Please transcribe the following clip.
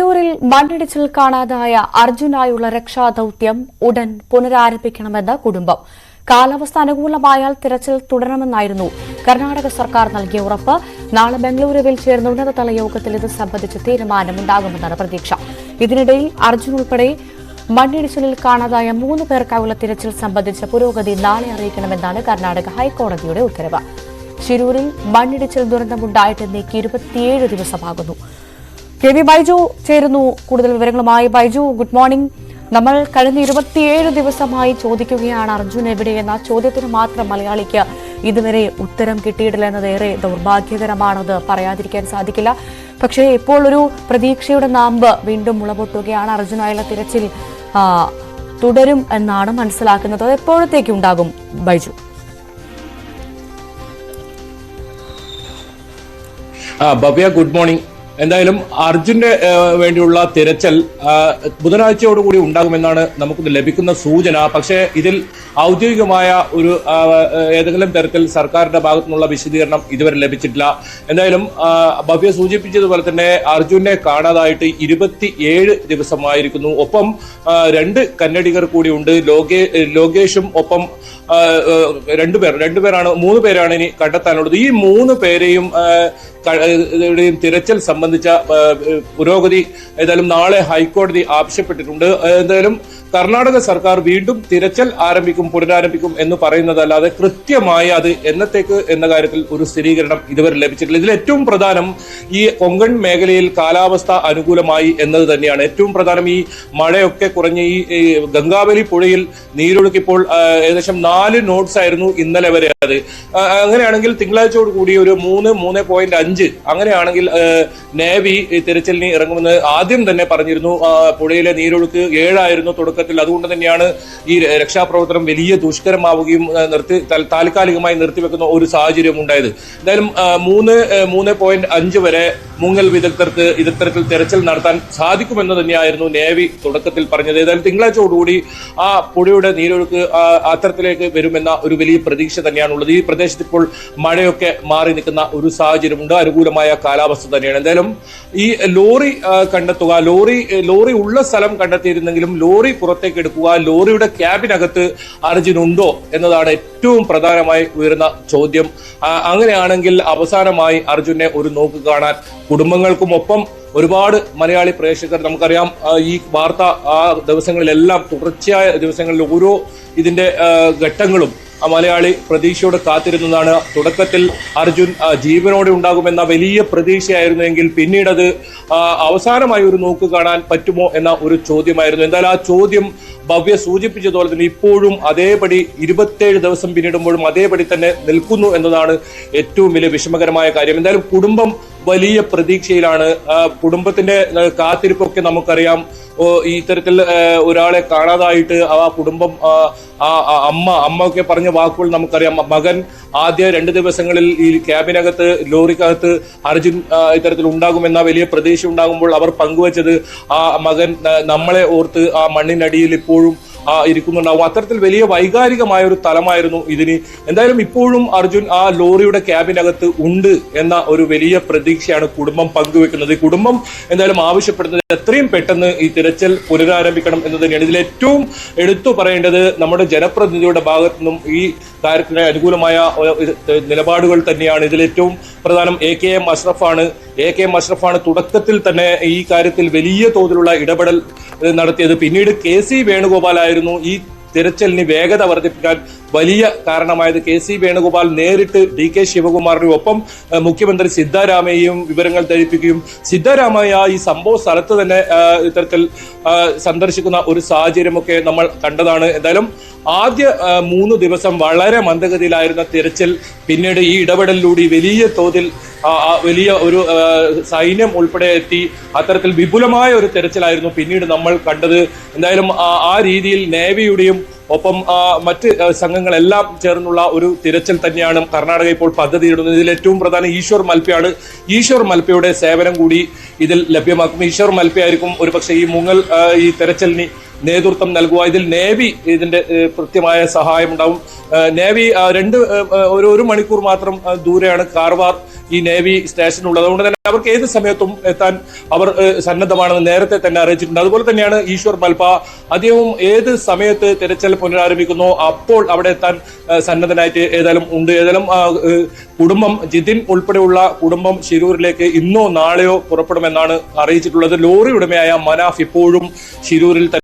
ഷിരൂരിൽ മണ്ണിടിച്ചിൽ കാണാതായ അർജുനായുള്ള രക്ഷാദൌത്യം ഉടൻ പുനരാരംഭിക്കണമെന്ന് കുടുംബം. കാലാവസ്ഥ അനുകൂലമായാൽ തിരച്ചിൽ തുടരണമെന്നായിരുന്നു കർണാടക സർക്കാർ നൽകിയ ഉറപ്പ്. നാളെ ബംഗളൂരുവിൽ ചേർന്ന ഉന്നതതല യോഗത്തിൽ ഇത് സംബന്ധിച്ച് തീരുമാനമുണ്ടാകുമെന്നാണ് പ്രതീക്ഷ. ഇതിനിടയിൽ അർജുൻ ഉൾപ്പെടെ മണ്ണിടിച്ചിലിൽ കാണാതായ മൂന്ന് പേർക്കായുള്ള തിരച്ചിൽ സംബന്ധിച്ച പുരോഗതി നാളെ അറിയിക്കണമെന്നാണ് കർണാടക ഹൈക്കോടതിയുടെ ഉത്തരവ്. ശിരൂരിൽ മണ്ണിടിച്ചിൽ ദുരന്തമുണ്ടായിട്ട് നീക്കി ഇരുപത്തിയേഴ് ദിവസമാകുന്നു. കെ വി ബൈജു ചേരുന്നു. കൂടുതൽ വിവരങ്ങളുമായി ബൈജു ഗുഡ് മോർണിംഗ്. നമ്മൾ കഴിഞ്ഞ ഇരുപത്തിയേഴ് ദിവസമായി ചോദിക്കുകയാണ് അർജുൻ എവിടെ എന്ന ചോദ്യത്തിന് മാത്രം മലയാളിക്ക് ഇതുവരെ ഉത്തരം കിട്ടിയിട്ടില്ല എന്നത് ഏറെ ദൗർഭാഗ്യകരമാണത്. പറയാതിരിക്കാൻ സാധിക്കില്ല. പക്ഷേ ഇപ്പോൾ ഒരു പ്രതീക്ഷയുടെ നാമ്പ് വീണ്ടും മുളപൊട്ടുകയാണ്. അർജുനായുള്ള തിരച്ചിൽ തുടരും എന്നാണ് മനസ്സിലാക്കുന്നത്. എപ്പോഴത്തേക്കും ഉണ്ടാകും ബൈജു? Bhavya good morning. എന്തായാലും അർജുന്റെ വേണ്ടിയുള്ള തിരച്ചൽ ബുധനാഴ്ചയോടുകൂടി ഉണ്ടാകുമെന്നാണ് നമുക്ക് ലഭിക്കുന്ന സൂചന. പക്ഷേ ഇതിൽ ഔദ്യോഗികമായ ഒരു ഏതെങ്കിലും തരത്തിൽ സർക്കാരിന്റെ ഭാഗത്തു നിന്നുള്ള വിശദീകരണം ഇതുവരെ ലഭിച്ചിട്ടില്ല. എന്തായാലും ഭവ്യ സൂചിപ്പിച്ചതുപോലെ തന്നെ അർജുനെ കാണാതായിട്ട് ഇരുപത്തിയേഴ് ദിവസമായിരിക്കുന്നു. ഒപ്പം രണ്ട് കന്നഡികർ കൂടി ഉണ്ട്. ലോകേ ലോകേഷും ഒപ്പം രണ്ടുപേർ രണ്ടുപേരാണ് മൂന്ന് പേരാണ് ഇനി കണ്ടെത്താനുള്ളത്. ഈ മൂന്ന് പേരെയും തിരച്ചിൽ സംബന്ധിച്ച ആ, പുരോഗതി ഏതായാലും നാളെ ഹൈക്കോടതി ആവശ്യപ്പെട്ടിട്ടുണ്ട്. എന്തായാലും കർണാടക സർക്കാർ വീണ്ടും തിരച്ചിൽ ആരംഭിക്കും പുനരാരംഭിക്കും എന്ന് പറയുന്നതല്ലാതെ കൃത്യമായി അത് എന്നത്തേക്ക് എന്ന കാര്യത്തിൽ ഒരു സ്ഥിരീകരണം ഇതുവരെ ലഭിച്ചിട്ടില്ല. ഇതിൽ ഏറ്റവും പ്രധാനം ഈ കൊങ്കൺ മേഖലയിൽ കാലാവസ്ഥ അനുകൂലമായി എന്നത് തന്നെയാണ്. ഏറ്റവും പ്രധാനം ഈ മഴയൊക്കെ കുറഞ്ഞ് ഈ ഗംഗാവലി പുഴയിൽ നീരൊഴുക്കിപ്പോൾ ഏകദേശം നാല് നോട്ട്സ് ആയിരുന്നു ഇന്നലെ വരെ അത്. അങ്ങനെയാണെങ്കിൽ തിങ്കളാഴ്ചയോട് കൂടി ഒരു മൂന്ന് മൂന്ന് പോയിന്റ് അഞ്ച് അങ്ങനെയാണെങ്കിൽ നേവി തിരച്ചിലിന് ഇറങ്ങുമെന്ന് ആദ്യം തന്നെ പറഞ്ഞിരുന്നു. പുഴയിലെ നീരൊഴുക്ക് ഏഴായിരുന്നു തുടക്കത്തിൽ അതുകൊണ്ട് തന്നെയാണ് ഈ രക്ഷാപ്രവർത്തനം വലിയ ദുഷ്കരമാവുകയും നിർത്തി താൽ- താൽക്കാലികമായി നിർത്തിവെക്കുന്ന ഒരു സാഹചര്യം ഉണ്ടായത്. എന്തായാലും മൂന്ന് മൂന്ന് പോയിന്റ് അഞ്ച് വരെ മുങ്ങൽ വിദഗ്ധർക്ക് ഇത്തരത്തിൽ തെരച്ചിൽ നടത്താൻ സാധിക്കുമെന്ന് തന്നെയായിരുന്നു നേവി തുടക്കത്തിൽ പറഞ്ഞത്. ഏതായാലും തിങ്കളാഴ്ചയോടുകൂടി ആ പുഴയുടെ നീരൊഴുക്ക് അത്തരത്തിലേക്ക് വരുമെന്ന ഒരു വലിയ പ്രതീക്ഷ തന്നെയാണുള്ളത്. ഈ പ്രദേശത്ത് ഇപ്പോൾ മഴയൊക്കെ മാറി നിൽക്കുന്ന ഒരു സാഹചര്യമുണ്ട്. അനുകൂലമായ കാലാവസ്ഥ തന്നെയാണ്. എന്തായാലും ഈ ലോറി കണ്ടെത്തുക ലോറി ലോറി ഉള്ള സ്ഥലം കണ്ടെത്തിയിരുന്നെങ്കിലും ലോറി പുറത്തേക്ക് എടുക്കുക ലോറിയുടെ ക്യാബിനകത്ത് അർജുൻ ഉണ്ടോ എന്നതാണ് ഏറ്റവും പ്രധാനമായി ഉയർന്ന ചോദ്യം. അങ്ങനെയാണെങ്കിൽ അവസാനമായി അർജുനെ ഒരു നോക്ക് കാണാൻ കുടുംബങ്ങൾക്കും ഒപ്പം ഒരുപാട് മലയാളി പ്രേക്ഷകർ നമുക്കറിയാം ഈ വാർത്ത ആ ദിവസങ്ങളിലെല്ലാം തുടർച്ചയായ ദിവസങ്ങളിൽ ഓരോ ഇതിന്റെ ഘട്ടങ്ങളും മലയാളി പ്രതീക്ഷയോടെ കാത്തിരുന്നതാണ്. തുടക്കത്തിൽ അർജുൻ ജീവനോടെ ഉണ്ടാകുമെന്ന വലിയ പ്രതീക്ഷയായിരുന്നുവെങ്കിൽ പിന്നീട് അത് അവസാനമായി ഒരു നോക്ക് കാണാൻ പറ്റുമോ എന്ന ഒരു ചോദ്യമായിരുന്നു. എന്തായാലും ആ ചോദ്യം ഭവ്യ സൂചിപ്പിച്ചതുപോലെ തന്നെ ഇപ്പോഴും അതേപടി ഇരുപത്തേഴ് ദിവസം പിന്നിടുമ്പോഴും അതേപടി തന്നെ നിൽക്കുന്നു എന്നതാണ് ഏറ്റവും വലിയ വിഷമകരമായ കാര്യം. എന്തായാലും കുടുംബം വലിയ പ്രതീക്ഷയിലാണ്. കുടുംബത്തിന്റെ കാത്തിരിപ്പൊക്കെ നമുക്കറിയാം. ഇത്തരത്തിൽ ഒരാളെ കാണാതായിട്ട് ആ കുടുംബം ആ, അമ്മ അമ്മ ഒക്കെ പറഞ്ഞ വാക്കുകൾ നമുക്കറിയാം. മകൻ ആദ്യ രണ്ട് ദിവസങ്ങളിൽ ഈ ക്യാബിനകത്ത് ലോറിക്കകത്ത് അർജുൻ ഇത്തരത്തിൽ ഉണ്ടാകുമെന്ന വലിയ പ്രതീക്ഷ ഉണ്ടാകുമ്പോൾ അവർ പങ്കുവച്ചത് ആ മകൻ നമ്മളെ ഓർത്ത് ആ മണ്ണിനടിയിൽ ഇപ്പോഴും ഇരിക്കുന്നുണ്ടാവും അത്തരത്തിൽ വലിയ വൈകാരികമായ ഒരു തലമായിരുന്നു ഇതിന്. എന്തായാലും ഇപ്പോഴും അർജുൻ ആ ലോറിയുടെ ക്യാബിനകത്ത് ഉണ്ട് എന്ന ഒരു വലിയ പ്രതീക്ഷയാണ് കുടുംബം പങ്കുവെക്കുന്നത്. കുടുംബം എന്തായാലും ആവശ്യപ്പെടുന്നത് എത്രയും പെട്ടെന്ന് ഈ തിരച്ചിൽ പുനരാരംഭിക്കണം എന്ന് തന്നെയാണ് ഇതിൽ ഏറ്റവും എടുത്തു പറയേണ്ടത് നമ്മുടെ ജനപ്രതിനിധിയുടെ ഭാഗത്തു നിന്നും ഈ കാര്യത്തിന് അനുകൂലമായ നിലപാടുകൾ തന്നെയാണ്. ഇതിൽ ഏറ്റവും പ്രധാനം എ കെ എം അഷ്റഫാണ്. എ കെ എം അഷ്റഫാണ് തുടക്കത്തിൽ തന്നെ ഈ കാര്യത്തിൽ വലിയ തോതിലുള്ള ഇടപെടൽ നടത്തിയത്. പിന്നീട് കെ സി വേണുഗോപാലായിരുന്നു ഈ തിരച്ചിലിന് വേഗത വർദ്ധിപ്പിക്കാൻ വലിയ കാരണമായത് കെ സി വേണുഗോപാൽ നേരിട്ട് ഡി കെ ശിവകുമാറിനും ഒപ്പം മുഖ്യമന്ത്രി സിദ്ധാരാമയ്യയും വിവരങ്ങൾ ധരിപ്പിക്കുകയും സിദ്ധാരാമയ്യ ഈ സംഭവ സ്ഥലത്ത് തന്നെ ഇത്തരത്തിൽ സന്ദർശിക്കുന്ന ഒരു സാഹചര്യമൊക്കെ നമ്മൾ കണ്ടതാണ്. എന്തായാലും ആദ്യ മൂന്ന് ദിവസം വളരെ മന്ദഗതിയിലായിരുന്ന തിരച്ചിൽ പിന്നീട് ഈ ഇടപെടലിലൂടെ വലിയ തോതിൽ വലിയ ഒരു സൈന്യം ഉൾപ്പെടെ എത്തി. അത്തരത്തിൽ വിപുലമായ ഒരു തിരച്ചിലായിരുന്നു പിന്നീട് നമ്മൾ കണ്ടത്. എന്തായാലും ആ രീതിയിൽ നേവിയുടെയും ഒപ്പം മറ്റ് സംഘങ്ങളെല്ലാം ചേർന്നുള്ള ഒരു തിരച്ചിൽ തന്നെയാണ് കർണാടക ഇപ്പോൾ പദ്ധതിയിടുന്നത്. ഇതിൽ ഏറ്റവും പ്രധാനം ഈശ്വർ മൽപ്പയാണ്. ഈശ്വർ മൽപ്പയുടെ സേവനം കൂടി ഇതിൽ ലഭ്യമാക്കും. ഈശ്വർ മൽപ്പയായിരിക്കും ഒരുപക്ഷെ ഈ മുങ്ങൽ ഈ തെരച്ചിലിന് നേതൃത്വം നൽകുക ഇതിൽ നേവി ഇതിന്റെ കൃത്യമായ സഹായം ഉണ്ടാവും നേവി രണ്ട് ഒരു ഒരു മണിക്കൂർ മാത്രം ദൂരെയാണ് കാർവാർ ഈ നേവി സ്റ്റേഷൻ ഉള്ളത് അതുകൊണ്ട് തന്നെ അവർക്ക് ഏത് സമയത്തും എത്താൻ അവർ സന്നദ്ധമാണെന്ന് നേരത്തെ തന്നെ അറിയിച്ചിട്ടുണ്ട്. അതുപോലെ തന്നെയാണ് ഈശ്വർ മൽപ. അദ്ദേഹവും ഏത് സമയത്ത് തിരച്ചിൽ പുനരാരംഭിക്കുന്നു അപ്പോൾ അവിടെ എത്താൻ സന്നദ്ധനായിട്ട് ഏതായാലും ഉണ്ട്. ഏതായാലും കുടുംബം ജിതിൻ ഉൾപ്പെടെയുള്ള കുടുംബം ശിരൂരിലേക്ക് ഇന്നോ നാളെയോ പുറപ്പെടുമെന്നാണ് അറിയിച്ചിട്ടുള്ളത്. ലോറി ഉടമയായ മനാഫ് ഇപ്പോഴും ശിരൂരിൽ